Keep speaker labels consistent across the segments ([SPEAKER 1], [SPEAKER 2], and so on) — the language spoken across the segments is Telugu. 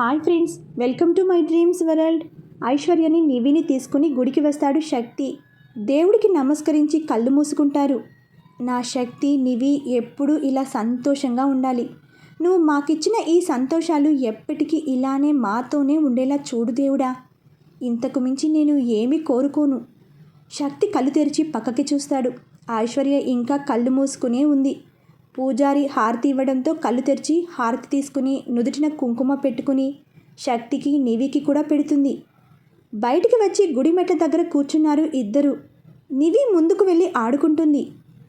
[SPEAKER 1] Hi friends welcome to my dreams world. ఐశ్వర్యని నివిని తీసుకుని గుడికి వస్తాడు శక్తి. దేవుడికి నమస్కరించి కళ్ళు మూసుకుంటారు. నా శక్తి నివి ఎప్పుడూ ఇలా సంతోషంగా ఉండాలి. నువ్వు మాకిచ్చిన ఈ సంతోషాలు ఎప్పటికీ ఇలానే మాతోనే ఉండేలా చూడు దేవుడా. ఇంతకు మించి నేను ఏమీ కోరుకోను. శక్తి కళ్ళు తెరిచి పక్కకి చూస్తాడు. ఐశ్వర్య ఇంకా కళ్ళు మూసుకునే ఉంది. పూజారి హారతి ఇవ్వడంతో కళ్ళు తెరిచి హారతి తీసుకుని నుదుటిన కుంకుమ పెట్టుకుని శక్తికి నివికి కూడా పెడుతుంది. బయటికి వచ్చి గుడి మెట్ల దగ్గర కూర్చున్నారు ఇద్దరు. నివి ముందుకు వెళ్ళి ఆడుకుంటుంది.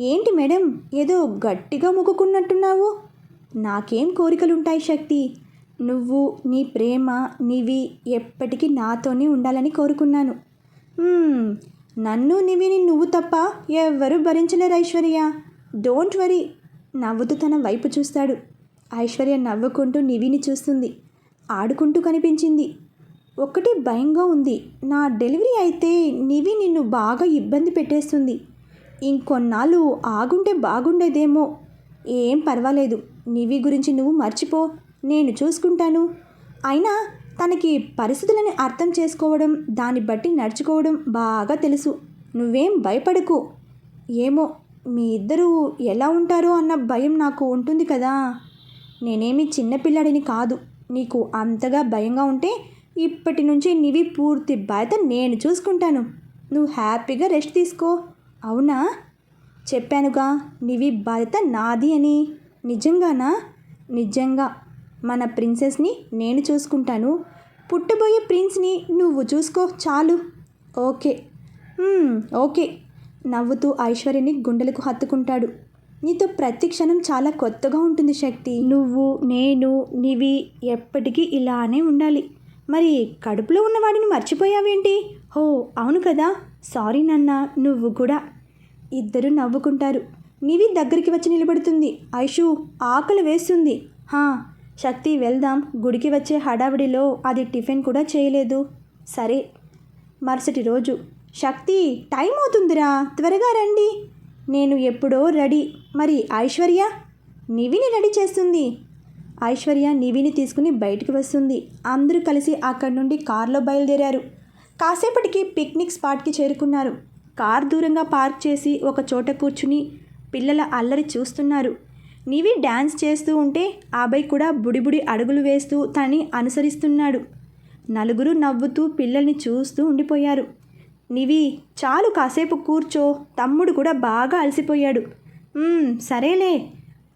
[SPEAKER 1] ఏంటి మేడం ఏదో గట్టిగా మొక్కుకున్నట్టున్నావు? నాకేం కోరికలుంటాయి శక్తి? నువ్వు నీ ప్రేమ నివి ఎప్పటికీ నాతోనే ఉండాలని కోరుకున్నాను. నన్ను నివిని నువ్వు తప్ప ఎవ్వరూ భరించలేరు ఐశ్వర్య. Don't worry. నవ్వుతూ తన వైపు చూస్తాడు. ఐశ్వర్య నవ్వుకుంటూ నివిని చూస్తుంది. ఆడుకుంటూ కనిపించింది. ఒకటి భయంగా ఉంది. నా డెలివరీ అయితే నివి నిన్ను బాగా ఇబ్బంది పెట్టేస్తుంది. ఇంకొన్నాళ్ళు ఆగుంటే బాగుండేదేమో. ఏం పర్వాలేదు. నివి గురించి నువ్వు మర్చిపో. నేను చూసుకుంటాను. అయినా తనకి పరిస్థితులను అర్థం చేసుకోవడం దాన్ని బట్టి నడుచుకోవడం బాగా తెలుసు. నువ్వేం భయపడకు. ఏమో. మీ ఇద్దరూ ఎలా ఉంటారో అన్న భయం నాకు ఉంటుంది కదా. నేనేమి చిన్నపిల్లాడిని కాదు. నీకు అంతగా భయంగా ఉంటే ఇప్పటి నుంచి నీవి పూర్తి బాధ్యత నేను చూసుకుంటాను. నువ్వు హ్యాపీగా రెస్ట్ తీసుకో. అవునా? చెప్పానుగా నీవి బాధ్యత నాది అని. నిజంగానా? నిజంగా. మన ప్రిన్సెస్ని నేను చూసుకుంటాను. పుట్టబోయే ప్రిన్స్ని నువ్వు చూసుకో. చాలు. ఓకే. ఓకే. నవ్వుతూ ఐశ్వర్యని గుండెలకు హత్తుకుంటాడు. నీతో ప్రతి క్షణం చాలా కొత్తగా ఉంటుంది శక్తి. నువ్వు నేను నివి ఎప్పటికీ ఇలానే ఉండాలి. మరి కడుపులో ఉన్నవాడిని మర్చిపోయావేంటి? హో అవును కదా. సారీ నాన్న నువ్వు కూడా. ఇద్దరు నవ్వుకుంటారు. నివి దగ్గరికి వచ్చి నిలబడుతుంది. ఐషు ఆకలి వేస్తుంది. హా శక్తి వెళ్దాం. గుడికి వచ్చే హడావిడిలో అది టిఫిన్ కూడా చేయలేదు. సరే. మరుసటి రోజు శక్తి టైం అవుతుందిరా. త్వరగా రండి. నేను ఎప్పుడో రెడీ. మరి ఐశ్వర్య? నివిని రెడీ చేస్తుంది. ఐశ్వర్య నివిని తీసుకుని బయటికి వస్తుంది. అందరూ కలిసి అక్కడి నుండి కారులో బయలుదేరారు. కాసేపటికి పిక్నిక్ స్పాట్కి చేరుకున్నారు. కార్ దూరంగా పార్క్ చేసి ఒక చోట కూర్చుని పిల్లల అల్లరి చూస్తున్నారు. నివి డ్యాన్స్ చేస్తూ ఉంటే అబ్బాయి కూడా బుడిబుడి అడుగులు వేస్తూ తనని అనుసరిస్తున్నాడు. నలుగురు నవ్వుతూ పిల్లల్ని చూస్తూ ఉండిపోయారు. నివి చాలు కాసేపు కూర్చో. తమ్ముడు కూడా బాగా అలసిపోయాడు. సరేలే.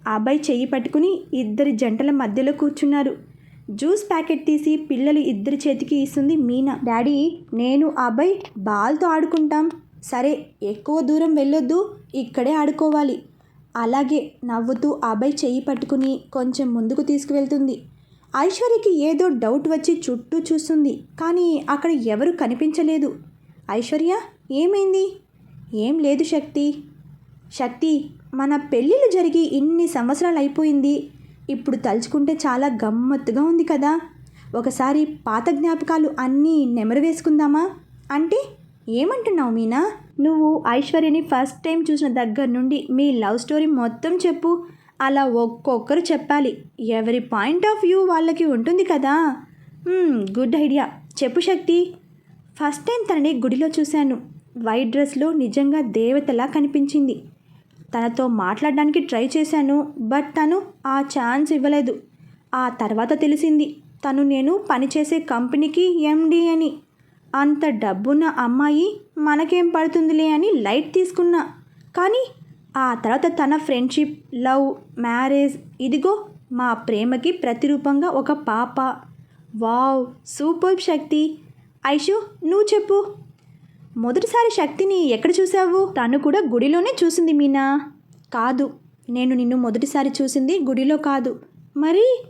[SPEAKER 1] అబ్బాయి చెయ్యి పట్టుకుని ఇద్దరి జంటల మధ్యలో కూర్చున్నారు. జ్యూస్ ప్యాకెట్ తీసి పిల్లలు ఇద్దరి చేతికి ఇస్తుంది మీనా. డాడీ నేను అబ్బాయి బాల్తో ఆడుకుంటాం. సరే ఎక్కువ దూరం వెళ్ళొద్దు ఇక్కడే ఆడుకోవాలి. అలాగే నవ్వుతూ అబ్బాయి చెయ్యి పట్టుకుని కొంచెం ముందుకు తీసుకువెళ్తుంది. ఐశ్వర్యకి ఏదో డౌట్ వచ్చి చుట్టూ చూస్తుంది కానీ అక్కడ ఎవరు కనిపించలేదు. ఐశ్వర్య ఏమైంది? ఏం లేదు శక్తి. శక్తి మన పెళ్ళిళ్ళు జరిగి ఇన్ని సంవత్సరాలు అయిపోయింది. ఇప్పుడు తలుచుకుంటే చాలా గమ్మత్తుగా ఉంది కదా. ఒకసారి పాత జ్ఞాపకాలు అన్నీ నెమరు వేసుకుందామా? అంటే ఏమంటున్నావు మీనా? నువ్వు ఐశ్వర్యని ఫస్ట్ టైం చూసిన దగ్గర నుండి మీ లవ్ స్టోరీ మొత్తం చెప్పు. అలా ఒక్కొక్కరు చెప్పాలి. ఎవరి పాయింట్ ఆఫ్ వ్యూ వాళ్ళకి ఉంటుంది కదా. Good idea. చెప్పు శక్తి. ఫస్ట్ టైం తనని గుడిలో చూశాను. వైట్ డ్రెస్లో నిజంగా దేవతలా కనిపించింది. తనతో మాట్లాడడానికి ట్రై చేశాను బట్ తను ఆ ఛాన్స్ ఇవ్వలేదు. ఆ తర్వాత తెలిసింది తను నేను పనిచేసే కంపెనీకి ఎండి అని. అంత డబ్బున్న అమ్మాయి మనకేం పడుతుందిలే అని లైట్ తీసుకున్నా. కానీ ఆ తర్వాత తన ఫ్రెండ్షిప్ లవ్ మ్యారేజ్ ఇదిగో మా ప్రేమకి ప్రతిరూపంగా ఒక పాప. వావ్ సూపర్ శక్తి. ఐషు నువ్వు చెప్పు. మొదటిసారి శక్తిని ఎక్కడ చూసావు తను కూడా గుడిలోనే చూసింది మీనా. కాదు నేను నిన్ను మొదటిసారి చూసింది గుడిలో కాదు. మరి?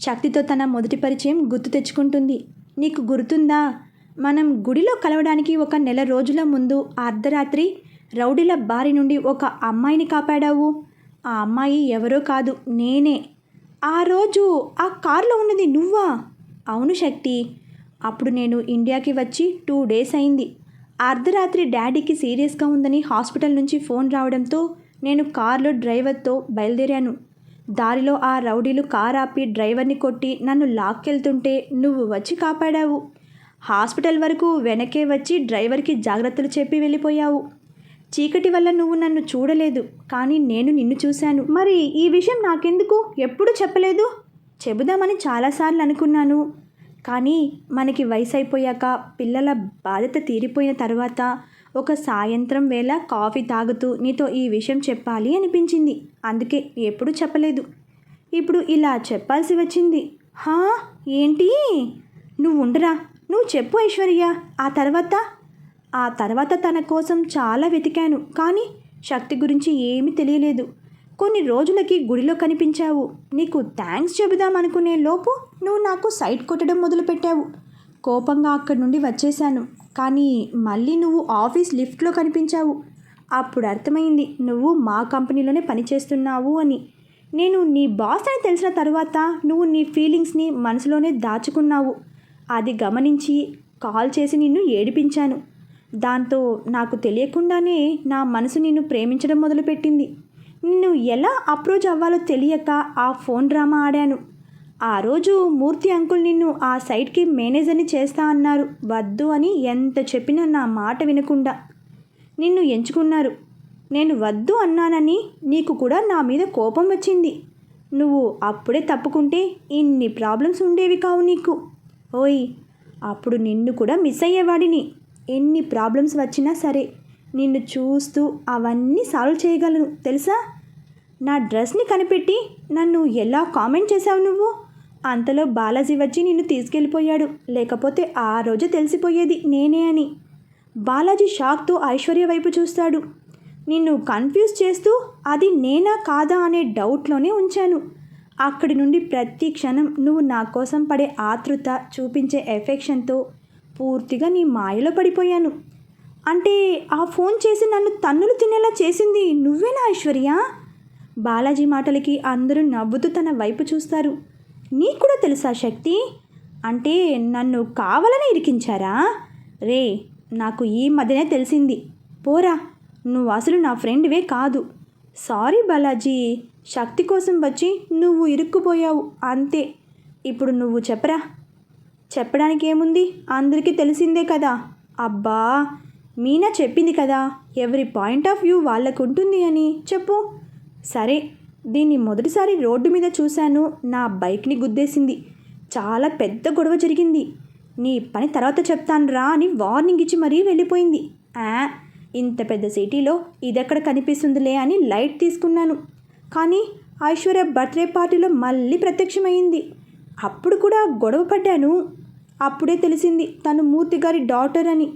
[SPEAKER 1] శక్తితో తన మొదటి పరిచయం గుర్తు తెచ్చుకుంటుంది. నీకు గుర్తుందా? మనం గుడిలో కలవడానికి ఒక నెల రోజుల ముందు అర్ధరాత్రి రౌడీల బారి నుండి ఒక అమ్మాయిని కాపాడావు. ఆ అమ్మాయి ఎవరో కాదు నేనే. ఆ రోజు ఆ కారులో ఉన్నది నువ్వా? అవును శక్తి అప్పుడు నేను ఇండియాకి వచ్చి టూ డేస్ అయింది. అర్ధరాత్రి డాడీకి సీరియస్గా ఉందని హాస్పిటల్ నుంచి ఫోన్ రావడంతో నేను కార్లో డ్రైవర్తో బయలుదేరాను. దారిలో ఆ రౌడీలు కార్ ఆపి డ్రైవర్ని కొట్టి నన్ను లాక్కెళ్తుంటే నువ్వు వచ్చి కాపాడావు. హాస్పిటల్ వరకు వెనకే వచ్చి డ్రైవర్కి జాగ్రత్తలు చెప్పి వెళ్ళిపోయావు. చీకటి వల్ల నువ్వు నన్ను చూడలేదు కానీ నేను నిన్ను చూశాను. మరి ఈ విషయం నాకెందుకు? ఎప్పుడు చెప్పలేదు? చెబుదామని చాలాసార్లు అనుకున్నాను. కానీ మనకి వయసు అయిపోయాక పిల్లల బాధ్యత తీరిపోయిన తర్వాత ఒక సాయంత్రం వేళ కాఫీ తాగుతూ నీతో ఈ విషయం చెప్పాలి అనిపించింది. అందుకే ఎప్పుడు చెప్పలేదు. ఇప్పుడు ఇలా చెప్పాల్సి వచ్చింది. హా? ఏంటి? నువ్వు ఉండరా? నువ్వు చెప్పు ఐశ్వర్య. ఆ తర్వాత? ఆ తర్వాత తన కోసం చాలా వెతికాను. కానీ శక్తి గురించి ఏమీ తెలియలేదు. కొన్ని రోజులకి గుడిలో కనిపించావు. నీకు థ్యాంక్స్ చెబుదామనుకునే లోపు నువ్వు నాకు సైట్ కొట్టడం మొదలుపెట్టావు. కోపంగా అక్కడి నుండి వచ్చేశాను. కానీ మళ్ళీ నువ్వు ఆఫీస్ లిఫ్ట్లో కనిపించావు. అప్పుడు అర్థమైంది నువ్వు మా కంపెనీలోనే పనిచేస్తున్నావు అని. నేను నీ బాస్ అని తెలిసిన తర్వాత నువ్వు నీ ఫీలింగ్స్ని మనసులోనే దాచుకున్నావు. అది గమనించి కాల్ చేసి నిన్ను ఏడిపించాను. దాంతో నాకు తెలియకుండానే నా మనసు నిన్ను ప్రేమించడం మొదలుపెట్టింది. నిన్ను ఎలా అప్రోచ్ అవ్వాలో తెలియక ఆ ఫోన్ డ్రామా ఆడాను. ఆ రోజు మూర్తి అంకుల్ నిన్ను ఆ సైట్కి మేనేజర్ని చేస్తా అన్నారు. వద్దు అని ఎంత చెప్పినా నా మాట వినకుండా. నిన్ను ఎంచుకున్నారు. నేను వద్దు అన్నానని నీకు కూడా నా మీద కోపం వచ్చింది. నువ్వు అప్పుడే తప్పుకుంటే ఇన్ని ప్రాబ్లమ్స్ ఉండేవి కావు నీకు. ఓయ్ అప్పుడు నిన్ను కూడా మిస్ అయ్యేవాడిని. ఎన్ని ప్రాబ్లమ్స్ వచ్చినా సరే. నిన్ను చూస్తూ అవన్నీ సాల్వ్ చేయగలను తెలుసా? నా డ్రెస్ని కనిపెట్టి నన్ను ఎలా కామెంట్ చేశావు నువ్వు? అంతలో బాలాజీ వచ్చి నిన్ను తీసుకెళ్ళిపోయాడు. లేకపోతే ఆ రోజు తెలిసిపోయేది నేనే అని. బాలాజీ షాక్తో ఐశ్వర్య వైపు చూస్తాడు. నిన్ను కన్ఫ్యూజ్ చేస్తూ అది నేనా కాదా అనే డౌట్లోనే ఉంచాను. అక్కడి నుండి ప్రతి క్షణం నువ్వు నా కోసం పడే ఆతృత చూపించే ఎఫెక్షన్తో పూర్తిగా నీ మాయలో పడిపోయాను. అంటే ఆ ఫోన్ చేసి నన్ను తన్నులు తినేలా చేసింది నువ్వేనా ఐశ్వర్య? బాలాజీ మాటలకి అందరూ నవ్వుతూ తన వైపు చూస్తారు. నీకు కూడా తెలుసా శక్తి? అంటే నన్ను కావాలని ఇరికించారా? రే నాకు ఈ మధ్యనే తెలిసింది. పోరా నువ్వు అసలు నా ఫ్రెండ్వే కాదు. సారీ బాలాజీ శక్తి కోసం వచ్చి నువ్వు ఇరుక్కుపోయావు అంతే. ఇప్పుడు నువ్వు చెప్పరా? చెప్పడానికి ఏముంది అందరికీ తెలిసిందే కదా. అబ్బా మీనా చెప్పింది కదా ఎవరి పాయింట్ ఆఫ్ వ్యూ వాళ్ళకు ఉంటుంది అని. చెప్పు. సరే దీన్ని మొదటిసారి రోడ్డు మీద చూశాను. నా బైక్ని గుద్దేసింది. చాలా పెద్ద గొడవ జరిగింది. నీ పని తర్వాత చెప్తాను రా అని వార్నింగ్ ఇచ్చి మరీ వెళ్ళిపోయింది. ఆ ఇంత పెద్ద సిటీలో ఇదెక్కడ కనిపిస్తుందిలే అని లైట్ తీసుకున్నాను. కానీ ఐశ్వర్య బర్త్డే పార్టీలో మళ్ళీ ప్రత్యక్షమైంది అప్పుడు కూడా గొడవ పడ్డాను. అప్పుడే తెలిసింది తను మూర్తి గారి డాటర్ అని.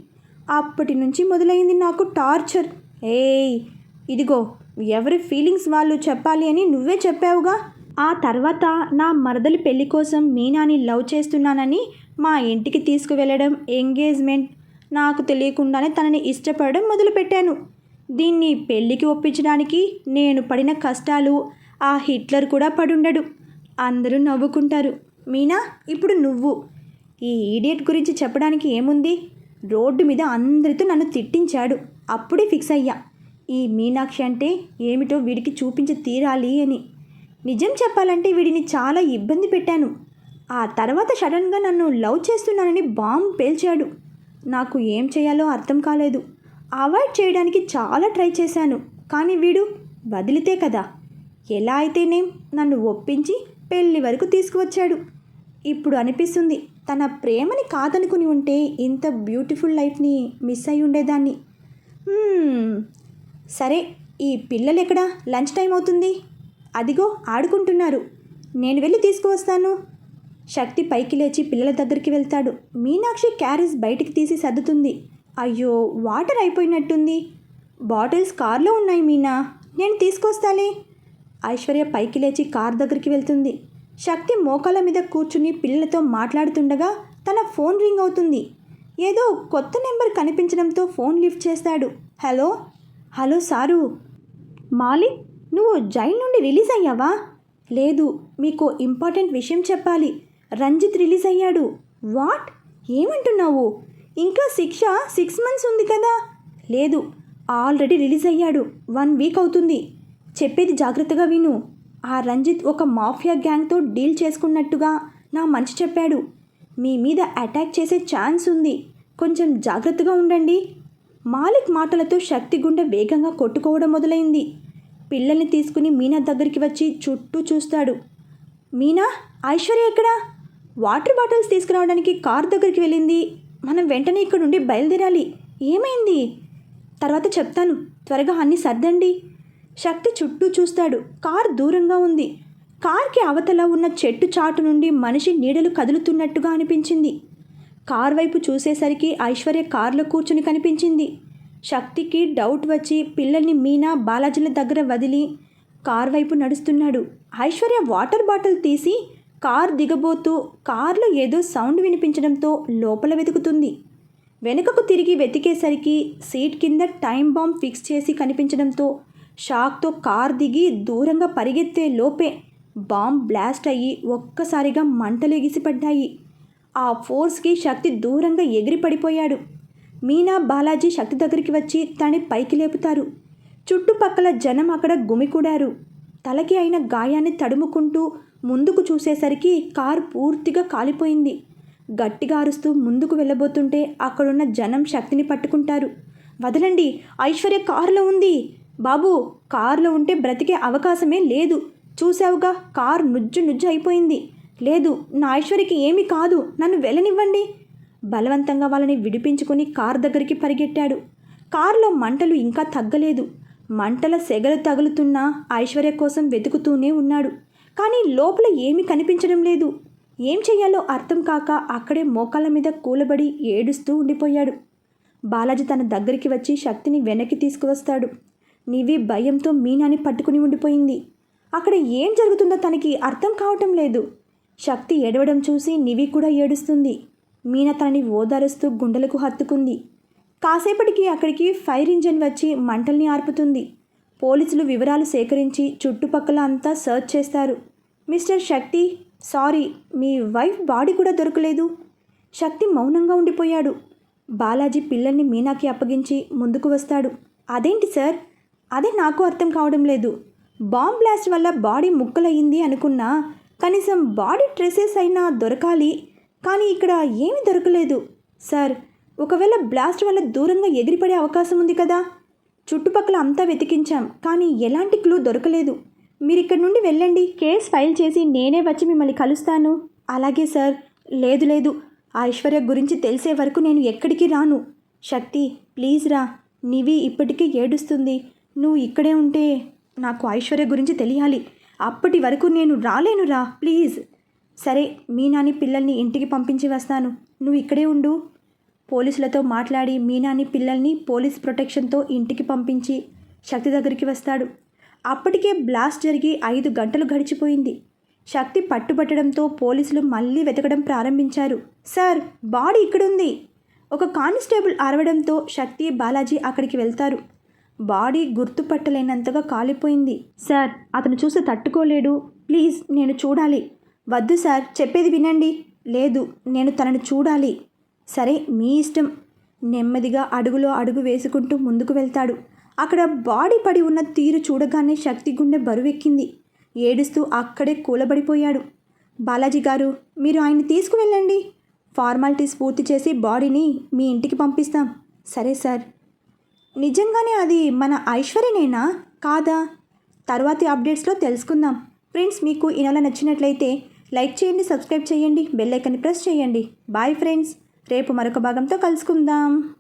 [SPEAKER 1] అప్పటి నుంచి మొదలైంది నాకు టార్చర్. ఏయ్ ఇదిగో ఎవరి ఫీలింగ్స్ వాళ్ళు చెప్పాలి అని నువ్వే చెప్పావుగా? ఆ తర్వాత నా మరదలి పెళ్ళి కోసం మీనాని లవ్ చేస్తున్నానని మా ఇంటికి తీసుకువెళ్ళడం ఎంగేజ్మెంట్ నాకు తెలియకుండానే తనని ఇష్టపడడం మొదలుపెట్టాను. దీన్ని పెళ్ళికి ఒప్పించడానికి నేను పడిన కష్టాలు ఆ హిట్లర్ కూడా పడుండడు. అందరూ నవ్వుకుంటారు. మీనా ఇప్పుడు నువ్వు. ఈ ఈడియట్ గురించి చెప్పడానికి ఏముంది? రోడ్డు మీద అందరితో నన్ను తిట్టించాడు. అప్పుడే ఫిక్స్ అయ్యా. ఈ మీనాక్షి అంటే ఏమిటో వీడికి చూపించి తీరాలి అని. నిజం చెప్పాలంటే వీడిని చాలా ఇబ్బంది పెట్టాను. ఆ తర్వాత సడన్గా నన్ను లవ్ చేస్తున్నానని బాంబు పేల్చాడు. నాకు ఏం చేయాలో అర్థం కాలేదు. అవాయిడ్ చేయడానికి చాలా ట్రై చేశాను. కానీ వీడు వదిలితే కదా. ఎలా అయితేనేం నన్ను ఒప్పించి పెళ్ళి వరకు తీసుకువచ్చాడు. ఇప్పుడు అనిపిస్తుంది తన ప్రేమని కాదనుకుని ఉంటే ఇంత బ్యూటిఫుల్ లైఫ్ని మిస్ అయి ఉండేదాన్ని. సరే ఈ పిల్లలు ఎక్కడ లంచ్ టైం అవుతుంది. అదిగో ఆడుకుంటున్నారు. నేను వెళ్ళి తీసుకువస్తాను. శక్తి పైకి లేచి పిల్లల దగ్గరికి వెళ్తాడు. మీనాక్షి క్యారేజ్ బయటికి తీసి సర్దుతుంది. అయ్యో వాటర్ అయిపోయినట్టుంది. బాటిల్స్ కార్లో ఉన్నాయి మీనా. నేను తీసుకొస్తాలే. ఐశ్వర్య పైకి లేచి కార్ దగ్గరికి వెళ్తుంది. శక్తి మోకాల మీద కూర్చుని పిల్లలతో మాట్లాడుతుండగా తన ఫోన్ రింగ్ అవుతుంది. ఏదో కొత్త నెంబర్ కనిపించడంతో ఫోన్ లిఫ్ట్ చేస్తాడు. హలో? Hello sir. మాలిక్ నువ్వు జైల్ నుండి రిలీజ్ అయ్యావా? లేదు మీకు ఇంపార్టెంట్ విషయం చెప్పాలి. రంజిత్ రిలీజ్ అయ్యాడు. వాట్? ఏమంటున్నావు? ఇంకా శిక్ష సిక్స్ మంత్స్ ఉంది కదా? లేదు ఆల్రెడీ రిలీజ్ అయ్యాడు. వన్ వీక్ అవుతుంది. చెప్పేది జాగ్రత్తగా విను. ఆ రంజిత్ ఒక మాఫియా గ్యాంగ్తో డీల్ చేసుకున్నట్టుగా నా మంచి చెప్పాడు. మీ మీద అటాక్ చేసే ఛాన్స్ ఉంది. కొంచెం జాగ్రత్తగా ఉండండి. మాలిక్ మాటలతో శక్తి గుండె వేగంగా కొట్టుకోవడం మొదలైంది. పిల్లల్ని తీసుకుని మీనా దగ్గరికి వచ్చి చుట్టూ చూస్తాడు. మీనా ఐశ్వర్య ఎక్కడా? వాటర్ బాటిల్స్ తీసుకురావడానికి కార్ దగ్గరికి వెళ్ళింది. మనం వెంటనే ఇక్కడ నుండి బయలుదేరాలి. ఏమైంది? తర్వాత చెప్తాను. త్వరగా అన్ని సర్దండి. శక్తి చుట్టూ చూస్తాడు. కార్ దూరంగా ఉంది. కార్కి అవతల ఉన్న చెట్టు చాటు నుండి మనిషి నీడలు కదులుతున్నట్టుగా అనిపించింది. కార్ వైపు చూసేసరికి ఐశ్వర్య కార్లో కూర్చుని కనిపించింది. శక్తికి డౌట్ వచ్చి పిల్లల్ని మీనా బాలాజీల దగ్గర వదిలి కార్ వైపు నడుస్తున్నాడు. ఐశ్వర్య వాటర్ బాటిల్ తీసి కార్ దిగబోతూ కార్లో ఏదో సౌండ్ వినిపించడంతో లోపల వెతుకుతుంది. వెనుకకు తిరిగి వెతికేసరికి సీట్ కింద టైం బాంబ్ ఫిక్స్ చేసి కనిపించడంతో షాక్తో కార్ దిగి దూరంగా పరిగెత్తే లోపే బాంబ్ బ్లాస్ట్ అయ్యి ఒక్కసారిగా మంటలు ఎగిసిపడ్డాయి ఆ ఫోర్స్కి శక్తి దూరంగా ఎగిరి పడిపోయాడు. మీనా బాలాజీ శక్తి దగ్గరికి వచ్చి తని పైకి లేపుతారు. చుట్టుపక్కల జనం అక్కడ గుమికూడారు. తలకి అయిన గాయాన్ని తడుముకుంటూ ముందుకు చూసేసరికి కారు పూర్తిగా కాలిపోయింది. గట్టిగా అరుస్తూ ముందుకు వెళ్ళబోతుంటే అక్కడున్న జనం శక్తిని పట్టుకుంటారు. వదలండి ఐశ్వర్య కారులో ఉంది. బాబు కారులో ఉంటే బ్రతికే అవకాశమే లేదు. చూసావుగా కారు నుజ్జు నుజ్జు అయిపోయింది. లేదు నా ఐశ్వర్యకి ఏమీ కాదు నన్ను వెళ్ళనివ్వండి. బలవంతంగా వాళ్ళని విడిపించుకొని కారు దగ్గరికి పరిగెట్టాడు. కారులో మంటలు ఇంకా తగ్గలేదు. మంటల సెగలు తగులుతున్నా ఐశ్వర్య కోసం వెతుకుతూనే ఉన్నాడు. కానీ లోపల ఏమీ కనిపించడం లేదు. ఏం చెయ్యాలో అర్థం కాక అక్కడే మోకాళ్ళ మీద కూలబడి ఏడుస్తూ ఉండిపోయాడు. బాలాజీ తన దగ్గరికి వచ్చి శక్తిని వెనక్కి తీసుకువస్తాడు. నివి భయంతో మీనాని పట్టుకుని ఉండిపోయింది. అక్కడ ఏం జరుగుతుందో తనకి అర్థం కావటం లేదు. శక్తి ఏడవడం చూసి నివి కూడా ఏడుస్తుంది. మీనా తనని ఓదారుస్తూ గుండెలకు హత్తుకుంది. కాసేపటికి అక్కడికి ఫైర్ ఇంజన్ వచ్చి మంటల్ని ఆర్పుతుంది. పోలీసులు వివరాలు సేకరించి చుట్టుపక్కల అంతా సర్చ్ చేస్తారు. మిస్టర్ శక్తి సారీ మీ వైఫ్ బాడీ కూడా దొరకలేదు. శక్తి మౌనంగా ఉండిపోయాడు. బాలాజీ పిల్లల్ని మీనాకి అప్పగించి ముందుకు వస్తాడు. అదేంటి సార్? అదే నాకు అర్థం కావడం లేదు. బాంబ్ బ్లాస్ట్ వల్ల బాడీ ముక్కలయ్యింది అనుకున్నా కనీసం బాడీ ట్రెసెస్ అయినా దొరకాలి. కానీ ఇక్కడ ఏమీ దొరకలేదు. సార్ ఒకవేళ బ్లాస్ట్ వల్ల దూరంగా ఎగిరిపడే అవకాశం ఉంది కదా. చుట్టుపక్కల అంతా వెతికించాం కానీ ఎలాంటి క్లూ దొరకలేదు. మీరు ఇక్కడ నుండి వెళ్ళండి. కేస్ ఫైల్ చేసి నేనే వచ్చి మిమ్మల్ని కలుస్తాను. అలాగే సార్ లేదు లేదు. ఐశ్వర్య గురించి తెలిసే వరకు నేను ఎక్కడికి రాను. శక్తి ప్లీజ్ రా. నివి ఇప్పటికీ ఏడుస్తుంది. నువ్వు ఇక్కడే ఉంటే నాకు ఐశ్వర్య గురించి తెలియాలి. అప్పటి వరకు నేను రాలేను రా ప్లీజ్. సరే మీనాని పిల్లల్ని ఇంటికి పంపించి వస్తాను. నువ్వు ఇక్కడే ఉండు. పోలీసులతో మాట్లాడి మీనాని పిల్లల్ని పోలీస్ ప్రొటెక్షన్తో ఇంటికి పంపించి శక్తి దగ్గరికి వస్తాడు. అప్పటికే బ్లాస్ట్ జరిగి ఐదు గంటలు గడిచిపోయింది. శక్తి పట్టుబట్టడంతో పోలీసులు మళ్ళీ వెతకడం ప్రారంభించారు. సార్ బాడీ ఇక్కడుంది. ఒక కానిస్టేబుల్ అరవడంతో శక్తి బాలాజీ అక్కడికి వెళ్తారు. బాడీ గుర్తుపట్టలేనంతగా కాలిపోయింది. సార్ అతను చూసి తట్టుకోలేడు. ప్లీజ్ నేను చూడాలి. వద్దు సార్ చెప్పేది వినండి. లేదు నేను తనను చూడాలి. సరే మీ ఇష్టం. నెమ్మదిగా అడుగులో అడుగు వేసుకుంటూ ముందుకు వెళ్తాడు. అక్కడ బాడీ పడి ఉన్న తీరు చూడగానే శక్తి గుండె బరువెక్కింది. ఏడుస్తూ అక్కడే కూలబడిపోయాడు. బాలాజీ గారు మీరు ఆయన్ని తీసుకువెళ్ళండి. ఫార్మాలిటీస్ పూర్తి చేసి బాడీని మీ ఇంటికి పంపిస్తాం. సరే సార్. నిజంగానే అది మన ఐశ్వర్యనేనా? కాదా? తర్వాతి అప్డేట్స్లో తెలుసుకుందాం. ఫ్రెండ్స్ మీకు ఈ నెల నచ్చినట్లయితే లైక్ చేయండి సబ్స్క్రైబ్ చేయండి బెల్ ఐకన్ ప్రెస్ చేయండి. Bye friends. రేపు మరొక భాగంతో కలుసుకుందాం.